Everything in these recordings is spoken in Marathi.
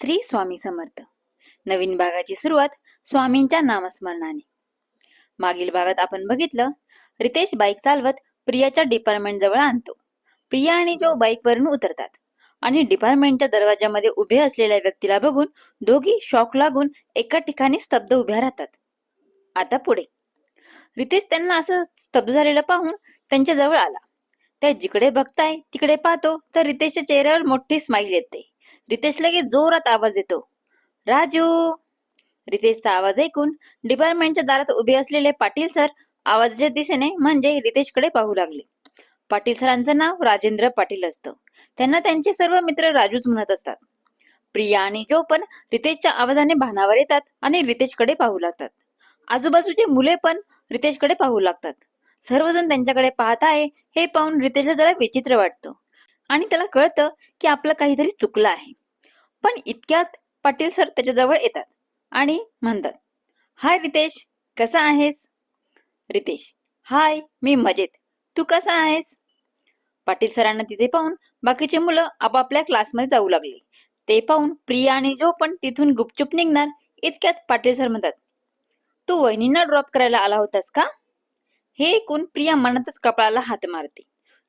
श्री स्वामी समर्थ. नवीन भागाची सुरुवात स्वामींच्या नामस्मरणाने. मागील भागात आपण बघितलं रितेश बाईक चालवत प्रियाच्या डिपार्टमेंट जवळ आणतो. प्रिया आणि जो बाईकवरून उतरतात आणि डिपार्टमेंटच्या दरवाजामध्ये उभे असलेल्या व्यक्तीला बघून दोघी शॉक लागून एका ठिकाणी स्तब्ध उभ्या राहतात. आता पुढे. रितेश त्यांना असं स्तब्ध झालेलं पाहून त्यांच्या जवळ आला. त्या जिकडे बघताय तिकडे पाहतो तर रितेशच्या चेहऱ्यावर मोठी स्माईल येते. रितेश लगेच जोरात आवाज देतो राजू! रितेशचा आवाज ऐकून डिपार्टमेंटच्या दारात उभे असलेले पाटील सर आवाजाच्या दिशेने म्हणजे रितेशकडे पाहू लागले. पाटील सरांचं नाव राजेंद्र पाटील असतं. त्यांना त्यांचे सर्व मित्र राजूच म्हणत असतात. प्रिया आणि जो पण रितेशच्या आवाजाने भानावर येतात आणि रितेशकडे पाहू लागतात. आजूबाजूचे मुले पण रितेशकडे पाहू लागतात. सर्वजण त्यांच्याकडे पाहत आहे हे पाहून रितेशला जरा विचित्र वाटतं. आणि त्याला कळतं की आपलं काहीतरी चुकलं आहे. पण इतक्यात पाटील सर त्याच्याजवळ येतात आणि म्हणतात हाय रितेश कसा आहेस? रितेश हाय मी मजेत. तू कसा आहेस? पाटील सरांना तिथे पाहून बाकीचे मुलं आपापल्या क्लासमध्ये जाऊ लागले. ते पाहून प्रिया आणि जो पण तिथून गुपचूप निघणार इतक्यात पाटील सर म्हणतात तू वहिनींना ड्रॉप करायला आला होतास का? हे ऐकून प्रिया मनातच कपाळाला हात मारते.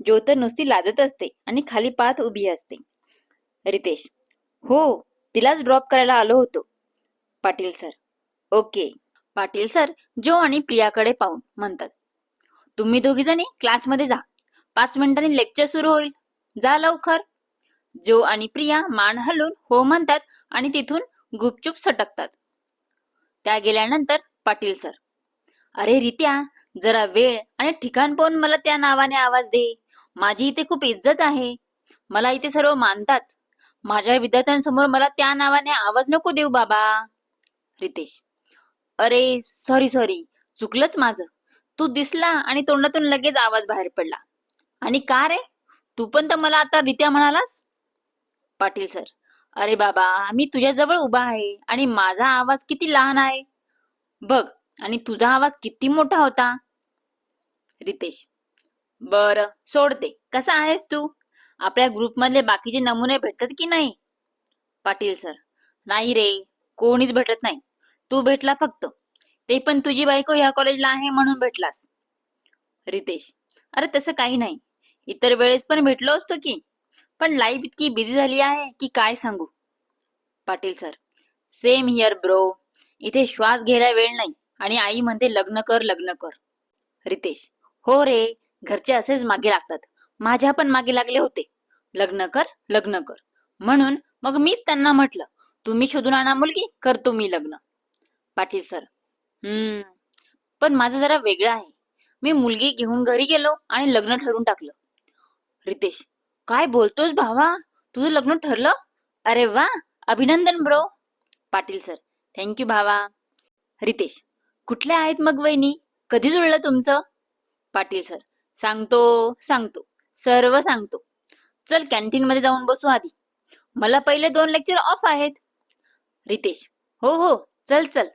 जो तर नुसती लाजत असते आणि खाली पाहत उभी असते. रितेश हो तिलाच ड्रॉप करायला आलो होतो. Patil sir okay. Patil sir जो आणि प्रियाकडे पाहून म्हणतात तुम्ही दोघी जणी क्लासमध्ये जा. पाच मिनिटांनी लेक्चर सुरू होईल. जा लवकर. जो आणि प्रिया मान हलून हो म्हणतात आणि तिथून गुपचूप सटकतात. त्या गेल्यानंतर पाटील सर अरे रित्या जरा वेळ आणि ठिकाण पाहून मला त्या नावाने आवाज दे. माझी इथे खूप इज्जत आहे. मला इथे सर्व मानतात. माझ्या विद्यार्थ्यांसमोर मला त्या नावाने आवाज नको देऊ बाबा. रितेश अरे सॉरी सॉरी चुकलंच माझं. तू दिसला आणि तोंडातून लगेच आवाज बाहेर पडला. आणि का रे? तू पण तर मला आता रित्या म्हणालास? पाटील सर अरे बाबा मी तुझ्याजवळ उभा आहे आणि माझा आवाज किती लहान आहे. बघ आणि तुझा आवाज किती मोठा होता. रितेश बर सोडते. कसा आहेस तू? आपल्या ग्रुपमधले बाकीचे नमुने भेटतात की नाही? पाटील सर नाही रे कोणीच भेटत नाही. तू भेटला फक्त. ते पण तुझी बायको ह्या कॉलेजला आहे म्हणून भेटलास. रितेश अरे तसं काही नाही. इतर वेळेस पण भेटलो असतो की. पण लाईफ इतकी बिझी झाली आहे की काय सांगू? Patil sir same here bro इथे श्वास घ्यायला वेळ नाही आणि आई म्हणते लग्न कर लग्न कर. रितेश हो रे घरचे असेच मागे लागतात. माझ्या पण मागे लागले होते. लग्न कर लग्न कर. म्हणून मग मीच त्यांना म्हटलं तुम्ही शोधून आणा मुलगी करतो मी लग्न. पाटील सर हम्म पण माझं जरा वेगळं आहे. मी मुलगी घेऊन घरी गेलो आणि लग्न ठरवून टाकलं. रितेश काय बोलतोस भावा? तुझं लग्न ठरलं? अरे वा अभिनंदन ब्रो. पाटील सर थँक्यू भावा. रितेश कुठल्या आहेत मग वहिनी? कधी जुळलं तुमचं? पाटील सर सांगतो सांगतो. सर्व सांगतो. चल कॅन्टीन मध्ये जाऊन बसू आधी. मला पहिले दोन लेक्चर ऑफ आहेत. रितेश हो हो चल चल.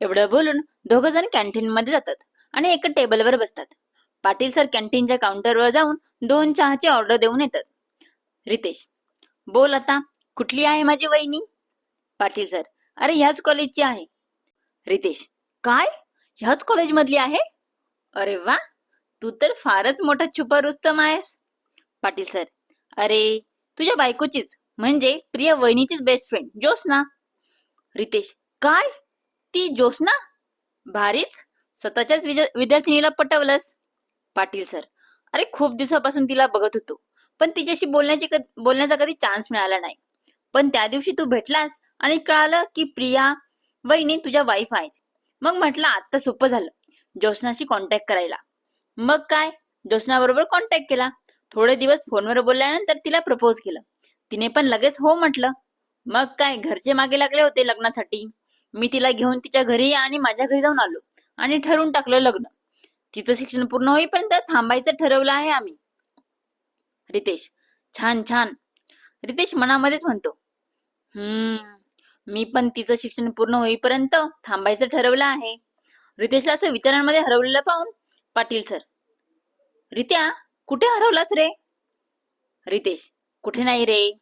एवढं बोलून दोघ जण कॅन्टीन मध्ये जातात आणि एका टेबलवर बसतात. पाटील सर कॅन्टीनच्या काउंटरवर जाऊन दोन चहाची ऑर्डर देऊन येतात. रितेश बोल आता कुठली आहे माझी वहिनी? पाटील सर अरे ह्याच कॉलेजची आहे. रितेश काय? ह्याच कॉलेजमधली आहे? अरे वा! तू तर फारच मोठा छुपा रुस्तम आहेस पाटील सर अरे तुझ्या बायकोचीच म्हणजे प्रिया वहिनीचीच बेस्ट फ्रेंड ज्योत्स्ना. रितेश काय? ती ज्योत्स्ना? भारीच. स्वतःच्याच विद्या- विद्यार्थिनीला पटवलंस. पाटील सर अरे खूप दिवसापासून तिला बघत होतो पण तिच्याशी बोलण्याची बोलण्याचा कधी चान्स मिळाला नाही. पण त्या दिवशी तू भेटलास आणि कळालं की प्रिया वहिनी तुझ्या वाईफ आहेत. मग म्हटलं आत्ता सोपं झालं. ज्योत्स्नाशी कॉन्टॅक्ट करायला. मग काय? ज्योत्नाबरोबर कॉन्टॅक्ट केला. थोडे दिवस फोनवर बोलल्यानंतर तिला प्रपोज केलं. तिने पण लगेच हो म्हटलं. मग काय घरचे मागे लागले होते लग्नासाठी. मी तिला घेऊन तिच्या घरी आणि माझ्या घरी जाऊन आलो आणि ठरवून टाकलं लग्न. तिचं शिक्षण पूर्ण होईपर्यंत थांबायचं ठरवलं आहे आम्ही. रितेश छान छान. रितेश मनामध्येच म्हणतो हम्म मी पण तिचं शिक्षण पूर्ण होईपर्यंत थांबायचं ठरवलं आहे. रितेशला असं विचारांमध्ये हरवलेलं पाहून पाटील सर. रित्या कुठे हरवलास रे? रितेश कुठे नाही रे?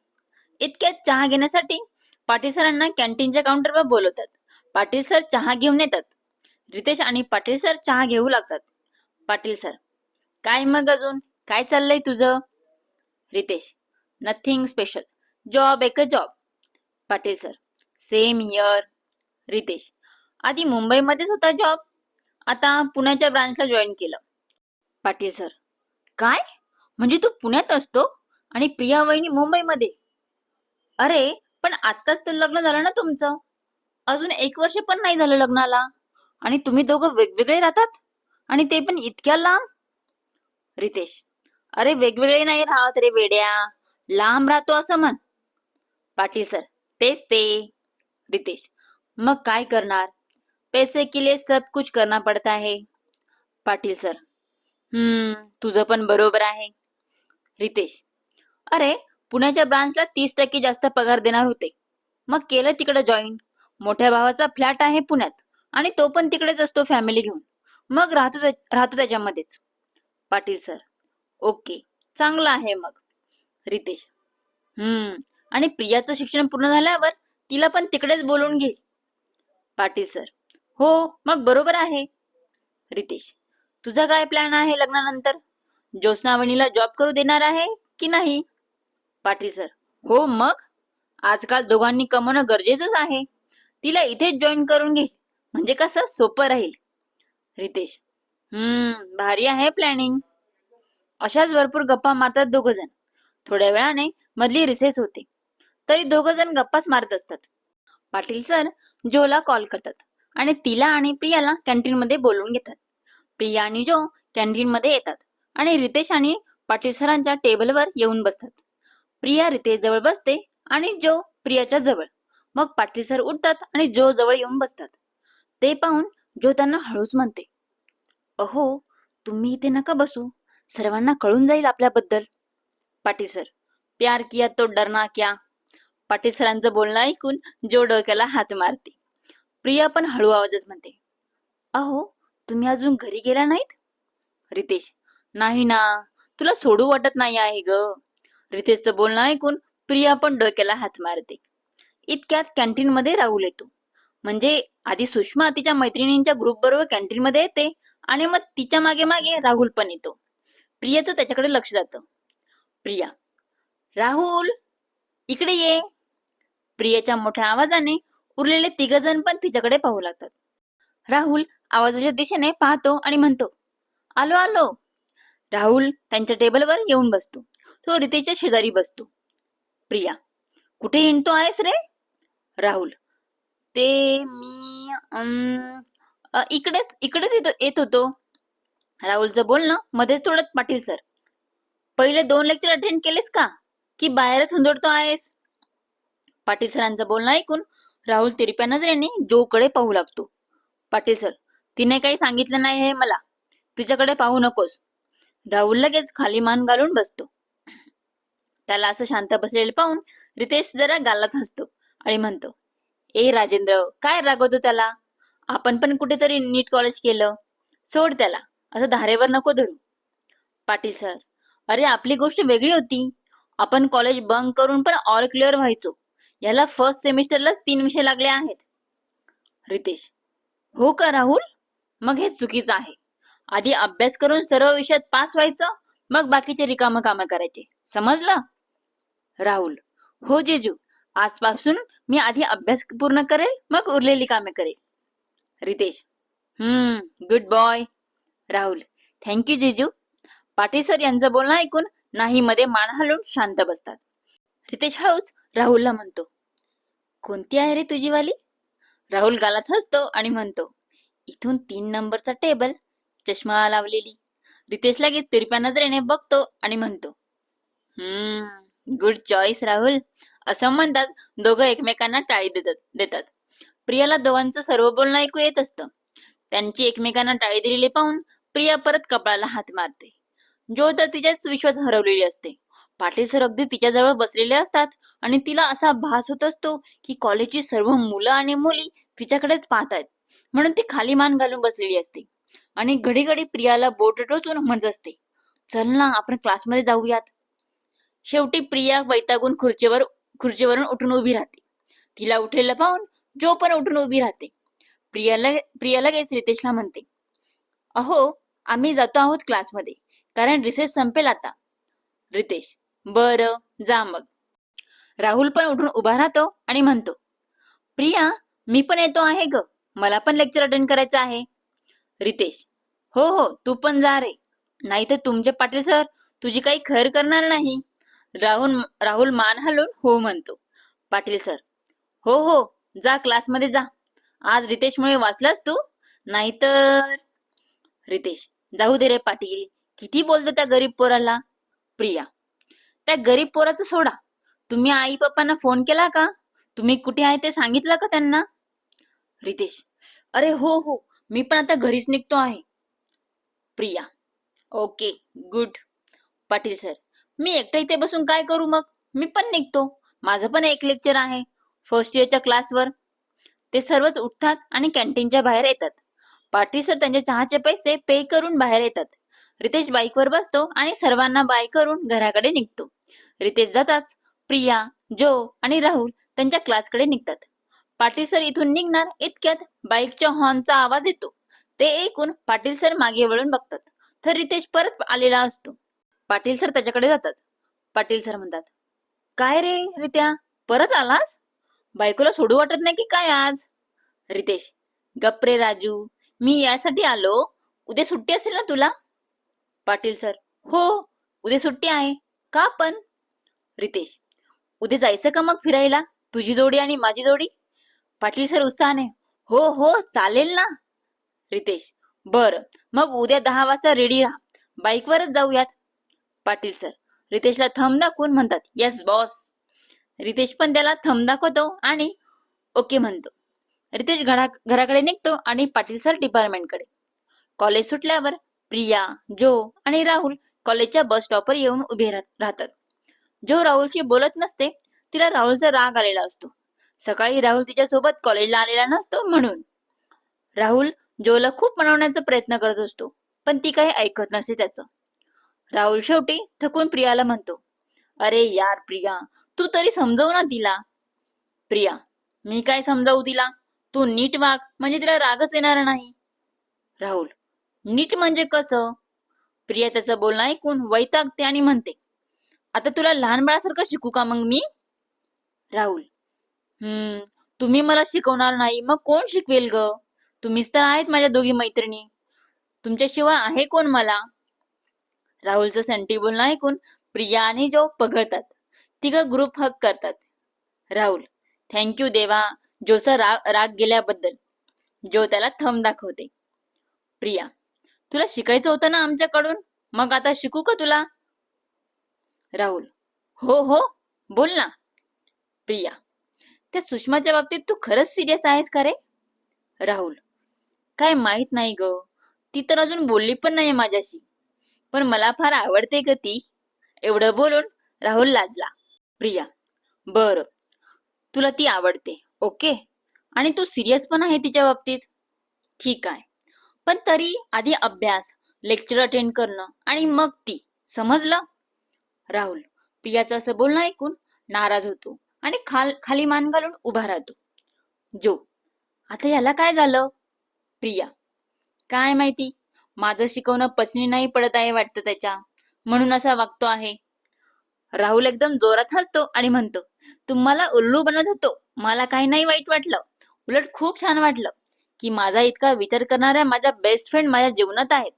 इतक्यात चहा घेण्यासाठी पाटील सरांना कॅन्टीनच्या काउंटरवर बोलवतात. पाटील सर चहा घेऊन येतात. रितेश आणि पाटील सर चहा घेऊ लागतात. पाटील सर काय मग अजून? काय चाललंय तुझं? रितेश नथिंग स्पेशल जॉब एक job Patil sir same here Ritesh आधी मुंबईमध्येच होता जॉब आता पुण्याच्या ब्रांचला जॉईन केलं. पाटील सर काय? म्हणजे तू पुण्यात असतो? आणि प्रिया वहिनी मुंबईमध्ये? अरे पण आत्ताच तर लग्न झालं ना तुमचं? अजून एक वर्ष पण नाही झालं लग्नाला. आणि तुम्ही दोघं वेगवेगळे राहतात? आणि ते पण इतक्या लांब? रितेश अरे वेगवेगळे नाही राहत रे वेड्या. लांब राहतो असं म्हण. पाटील सर तेच ते. रितेश मग काय करणार? पैसे के लिए सब कुछ करना पड़ता है। पाटील सर। हम्म तुझं पण बरोबर आहे। रितेश। अरे पुण्याच्या ब्रांचला तीस टक्के जास्त पगार देणार होते। मग केलं तिकडे जॉईन। मोठ्या भावाचा फ्लॅट आहे पुण्यात आणि तो पण तिकडेच असतो फॅमिली घेऊन। मग राहतो राहतो त्याच्यामध्येच। पाटील सर। ओके चांगलं आहे मग। रितेश। हम्म आणि प्रियाचं शिक्षण पूर्ण झाल्यावर तिला पण तिकडेच बोलून घे। पाटील सर। हो मग बरोबर आहे. रितेश तुझा काय प्लॅन आहे लग्नानंतर? ज्योत्स्नावणीला जॉब करू देणार आहे की नाही? पाटील सर हो मग? आजकाल दोघांनी कमवणं गरजेचंच आहे. तिला इथेच जॉईन करून घे. म्हणजे कसं? सोपं राहील. रितेश हम्म भारी आहे प्लॅनिंग अशाच भरपूर गप्पा मारतात दोघ जण थोड्या वेळाने मधली रिसेस होते. तरी दोघ जण गप्पाच मारत असतात. पाटील सर जोला कॉल करतात. आणि तिला आणि प्रियाला कॅन्टीन मध्ये बोलवून घेतात. प्रिया आणि जो कॅन्टीन मध्ये येतात आणि रितेश आणि पाटील सरांच्या टेबलवर येऊन बसतात. प्रिया रितेश जवळ बसते आणि जो प्रियाच्या जवळ. मग पाटील सर उठतात आणि जो जवळ येऊन बसतात. ते पाहून जो त्यांना हळूच म्हणते अहो तुम्ही इथे नका बसू. सर्वांना कळून जाईल आपल्याबद्दल. पाटील सर प्यार किया तो डरना क्या? पाटील सरांचं बोलणं ऐकून जो डोक्याला हात मारते. प्रिया पण हळू आवाजात म्हणते अहो तुम्ही अजून घरी गेला नाहीत? रितेश. नाही ना तुला सोडू वाटत नाही आहे ग. रितेशचं बोलणं ऐकून प्रिया पण डोक्याला हात मारते. इतक्यात कॅन्टीन मध्ये राहुल येतो. म्हणजे आधी सुषमा तिच्या मैत्रिणींच्या ग्रुप बरोबर कॅन्टीन मध्ये येते आणि मग तिच्यामागे मागे राहुल पण येतो. प्रियाचं त्याच्याकडे लक्ष जातं. प्रिया. राहुल इकडे ये. प्रियाच्या मोठ्या आवाजाने उरलेले तिघजण पण तिच्याकडे पाहू लागतात. राहुल आवाजाच्या दिशेने पाहतो आणि म्हणतो आलो आलो. राहुल त्यांच्या टेबलवर येऊन बसतो. तो रितेच्या शेजारी बसतो. प्रिया कुठे हिंडतो आहेस रे? राहुल ते मी अं, इकडेच इकडेच येत येत होतो. राहुलचं बोलणं मध्येच थोडं पाटील सर पहिले दोन लेक्चर अटेंड केलेस का? की बाहेरच हुंदडतो आहेस? पाटील सरांचं बोलणं ऐकून राहुल तिरप्या नजरेने जोकडे पाहू लागतो. पाटील सर तिने काही सांगितलं नाही हे मला. तिच्याकडे पाहू नकोस. राहुल लगेच खाली मान घालून बसतो. त्याला असं शांत बसलेलं पाहून रितेश जरा गालात हसतो आणि म्हणतो ए राजेंद्र काय रागवतो त्याला? आपण पण कुठेतरी नीट कॉलेज केलं. सोड त्याला असं धारेवर नको धरू. पाटील सर अरे आपली गोष्ट वेगळी होती. आपण कॉलेज बंक करून पण ऑल क्लिअर व्हायचो. याला फर्स्ट सेमिस्टरलाच तीन विषय लागले आहेत. रितेश हो का राहुल? मग हे चुकीचं आहे. आधी अभ्यास करून सर्व विषयात पास व्हायचं मग बाकीचे रिकामं कामं करायचे. समजलं? राहुल हो जेजू आजपासून मी आधी अभ्यास पूर्ण करेल मग उरलेली कामे करेल. रितेश हम्म गुड बॉय राहुल थँक्यू जेजू. पाटील सर यांचं बोलणं ऐकून नाही मध्ये मान हलवून शांत बसतात. रितेश हळूच राहुलला म्हणतो. कोणती आहे रे तुझी वाली? राहुल गालात हसतो आणि म्हणतो इथून तीन नंबरचा टेबल चष्मा लावलेली. रितेश लगेच तिरप्या नजरेने बघतो आणि म्हणतो हम्म गुड चॉईस राहुल. असं म्हणतात दोघं एकमेकांना टाळी देतात देतात. प्रियाला दोघांचं सर्व बोलणं ऐकू येत असतं. त्यांची एकमेकांना टाळी दिलेली पाहून प्रिया परत कपाळाला हात मारते. जो तर तिच्याच विश्वास हरवलेली असते. पाटील सर अगदी तिच्याजवळ बसलेले असतात आणि तिला असा भास होत असतो की कॉलेजची सर्व मुलं आणि मुली तिच्याकडेच पाहत आहेत म्हणून ती खाली मान घालून बसलेली असते आणि घडी घडी प्रियाला बोट टोचून म्हणत असते चल ना आपण क्लासमध्ये जाऊयात. शेवटी प्रिया वैतागून खुर्चीवर खुर्चीवरून उठून उभी राहते. तिला उठेला पाहून जो पण उठून उभी राहते. प्रियाला प्रिया लगेच रितेशला म्हणते अहो आम्ही जातो आहोत क्लासमध्ये कारण रिसेस संपेल आता. रितेश बरं जा मग. राहुल पण उठून उभा राहतो आणि म्हणतो प्रिया मी पण येतो आहे ग. मला पण लेक्चर अटेंड करायचं आहे. रितेश हो हो तू पण जा रे. नाही तर तुमचे पाटील सर तुझी काही खैर करणार नाही. राहुल राहुल मान हलून हो म्हणतो. पाटील सर हो हो जा क्लासमध्ये जा. आज रितेशमुळे वाचलास तू? नाहीतर रितेश जाऊ दे रे पाटील. किती बोलतो त्या गरीब पोराला. प्रिया त्या गरीब पोराचं सोडा. तुम्ही आई पप्पांना फोन केला का? तुम्ही कुठे आहे ते सांगितलं का त्यांना? रितेश अरे हो हो. मी पण आता घरीच निघतो आहे. Priya okay good. Patil sir मी एकटा इथे बसून काय करू मग? मी पण निघतो. माझं पण एक लेक्चर आहे. फर्स्ट इयरच्या क्लासवर ते सर्वच उठतात आणि कॅन्टीनच्या बाहेर येतात. पाटील सर त्यांच्या चहाचे पैसे पे करून बाहेर येतात. रितेश बाईकवर बसतो आणि सर्वांना बाय करून घराकडे निघतो. रितेश जाताच प्रिया जो आणि राहुल त्यांच्या क्लासकडे निघतात. पाटील सर इथून निघणार इतक्यात बाईकच्या हॉर्नचा आवाज येतो. ते ऐकून पाटील सर मागे वळून बघतात. तर रितेश परत आलेला असतो. पाटील सर त्याच्याकडे जातात. पाटील सर म्हणतात काय रे रित्या परत आलास? बायकोला सोडू वाटत नाही की काय आज? रितेश गप रे राजू मी यासाठी आलो. उद्या सुट्टी असेल ना तुला? पाटील सर. हो उद्या सुट्टी आहे. का पण? रितेश उद्या जायचं का मग फिरायला? तुझी जोडी आणि माझी जोडी? पाटील सर उत्साहाने हो हो चालेल ना. रितेश बर मग उद्या दहा वाजता रेडी राहा. बाईकवरच जाऊयात. पाटील सर रितेशला थंब दाखवून म्हणतात येस बॉस रितेश पण त्याला थंब दाखवतो आणि ओके म्हणतो. रितेश घरा घराकडे निघतो आणि पाटील सर डिपार्टमेंटकडे कॉलेज सुटल्यावर प्रिया जो आणि राहुल कॉलेजच्या बस स्टॉपवर येऊन उभे राहतात. जो राहुलशी बोलत नसते तिला राहुलचा राग आलेला असतो. सकाळी राहुल तिच्यासोबत कॉलेजला आलेला नसतो म्हणून. राहुल जोला खूप मनवण्याचा प्रयत्न करत असतो पण ती काही ऐकत नसते त्याचं. राहुल शेवटी थकून प्रियाला म्हणतो अरे यार प्रिया तू तरी समजव ना तिला. प्रिया मी काय समजावू तिला? तू नीट वाग म्हणजे तिला रागच येणार नाही. राहुल नीट म्हणजे कसं? प्रिया त्याचं बोलणं ऐकून वैतागते आणि म्हणते आता तुला लहान बाळासारखं शिकू का मग मी? राहुल हम्म तुम्ही मला शिकवणार नाही मग कोण शिकवेल ग? तुम्हीच तर आहेत माझ्या दोघी मैत्रिणी. तुमच्याशिवाय आहे कोण मला? राहुलचं संटी बोलणं ऐकून प्रिया आणि जो पगळतात तिघं ग्रुप हक करतात. राहुल थँक्यू देवा जोचा राग राग गेल्याबद्दल. जो त्याला थम दाखवते. प्रिया तुला शिकायचं होतं ना आमच्याकडून? मग आता शिकू का तुला? राहुल हो हो बोल ना. प्रिया त्या सुषमाच्या बाबतीत तू खरंच सिरियस आहेस का रे? राहुल काय माहीत नाही ग. ती तर अजून बोलली पण नाही माझ्याशी. पण मला फार आवडते ग ती. एवढं बोलून राहुल लाजला. प्रिया बर. तुला ती आवडते ओके? आणि तू सिरियस पण आहे तिच्या बाबतीत? ठीक आहे. पण तरी आधी अभ्यास लेक्चर अटेंड करणं आणि मग ती. समजलं? राहुल प्रियाचं असं बोलणं ऐकून नाराज होतो आणि खाल खाली मान घालून उभा राहतो. जो आता याला काय झालं? प्रिया काय माहिती? माझं शिकवणं पचनी नाही पडत आहे वाटतं त्याच्या. म्हणून असा वागतो आहे. राहुल एकदम जोरात हसतो आणि म्हणतो तुम्हाला उल्लू बनवत होतो. मला काही नाही वाईट वाटलं. उलट खूप छान वाटलं. की माझा इतका विचार करणाऱ्या माझ्या बेस्ट फ्रेंड माझ्या जीवनात आहेत.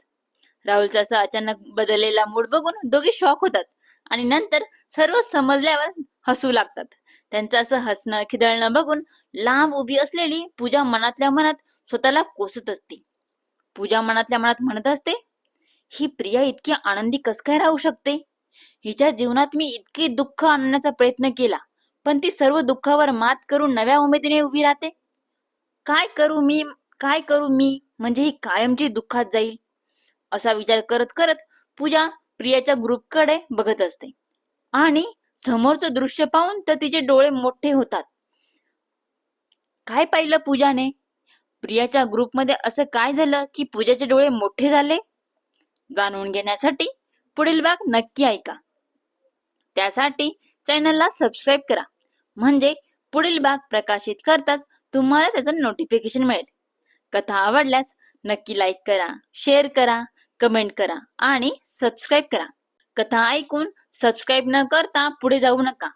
राहुलचा असा अचानक बदललेला मूड बघून दोघे शॉक होतात आणि नंतर सर्व समजल्यावर हसू लागतात. त्यांचं असं हसणं खिदळणं बघून लांब उभी असलेली पूजा मनातल्या मनात स्वतःला कोसत असते. पूजा मनातल्या मनात म्हणत असते ही प्रिया इतकी आनंदी कस काय राहू शकते? हिच्या जीवनात मी इतके दुःख आणण्याचा प्रयत्न केला पण ती सर्व दुःखावर मात करून नव्या उमेदीने उभी राहते. काय करू मी काय करू मी? म्हणजे ही कायमची दुःखात जाईल. असा विचार करत करत पूजा प्रियाच्या ग्रुपकडे बघत असते. आणि समोरचं दृश्य पाहून तर तिचे डोळे मोठे होतात. काय पाहिलं पूजाने? प्रियाच्या ग्रुपमध्ये असं काय झालं की पूजाचे डोळे मोठे झाले? जाणून घेण्यासाठी पुढील भाग नक्की ऐका. त्यासाठी चॅनलला सबस्क्राईब करा. म्हणजे पुढील भाग प्रकाशित करताच तुम्हाला त्याचं नोटिफिकेशन मिळेल. कथा आवडल्यास नक्की लाईक करा शेअर करा कमेंट करा आणि सबस्क्राईब करा. कथा ऐकून सबस्क्राईब न करता पुढे जाऊ नका.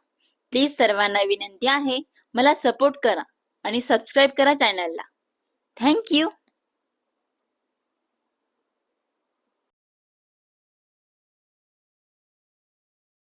प्लीज सर्वांना विनंती आहे मला सपोर्ट करा आणि सबस्क्राईब करा चॅनलला थँक्यू